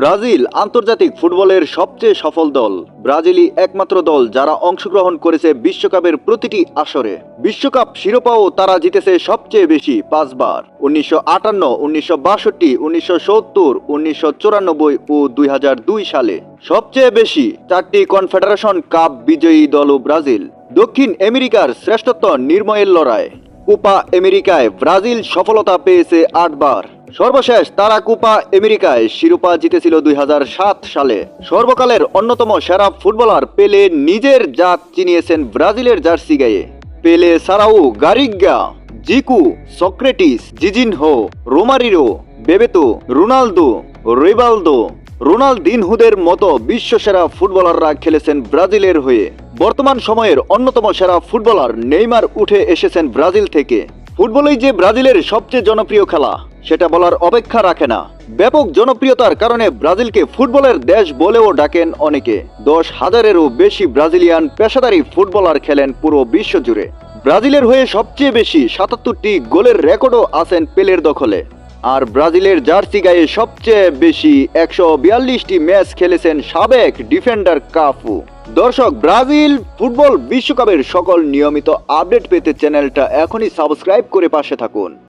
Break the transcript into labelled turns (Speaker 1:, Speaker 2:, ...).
Speaker 1: Brazil আন্তর্জাতিক ফুটবলের সবচেয়ে সফল দল। ব্রাজিলই একমাত্র দল যারা অংশগ্রহণ করেছে বিশ্বকাপের প্রতিটি আসরে। বিশ্বকাপ শিরোপাও তারা জিতেছে সবচেয়ে বেশি পাঁচবার। উনিশশো আটান্ন, উনিশশো বাষট্টি, উনিশশো সত্তর, উনিশশো চুরানব্বই ও দুই হাজার দুই সালে। সবচেয়ে বেশি চারটি কনফেডারেশন কাপ বিজয়ী দলও ব্রাজিল। দক্ষিণ আমেরিকার শ্রেষ্ঠত্ব নির্ময়ের লড়াই। কোপা আমেরিকায় ব্রাজিল সফলতা পেয়েছে আটবার। সর্বশেষ তারা কোপা আমেরিকায় শিরোপা জিতেছিল দু হাজার সাত সালে। সর্বকালের অন্যতম সেরা ফুটবলার পেলে নিজের জাত চিনিয়েছেন ব্রাজিলের জার্সি গায়ে। পেলে ছাড়াও Garrincha Zico, Socrates, Zizinho, Romario, Bebeto, Ronaldo, Rivaldo রোনালদিনহুদের মতো বিশ্বসেরা ফুটবলাররা খেলেছেন ব্রাজিলের হয়ে। বর্তমান সময়ের অন্যতম সেরা ফুটবলার নেইমার উঠে এসেছেন ব্রাজিল থেকে। ফুটবলই যে ব্রাজিলের সবচেয়ে জনপ্রিয় খেলা, সেটা বলার অপেক্ষা রাখে না। ব্যাপক জনপ্রিয়তার কারণে ব্রাজিলকে ফুটবলের দেশ বলেও ডাকেন অনেকে। দশ হাজারেরও বেশি ব্রাজিলিয়ান পেশাদারী ফুটবলার খেলেন পুরো বিশ্বজুড়ে। ব্রাজিলের হয়ে সবচেয়ে বেশি সাতাত্তরটি গোলের রেকর্ডও আছেন পেলের দখলে। আর ব্রাজিলের জার্সি গায়ে সবচেয়ে বেশি একশো বিয়াল্লিশটি ম্যাচ খেলেছেন সাবেক ডিফেন্ডার কাফু। দর্শক, ব্রাজিল ফুটবল বিশ্বকাপের সকল নিয়মিত আপডেট পেতে চ্যানেলটা এখনই সাবস্ক্রাইব করে পাশে থাকুন।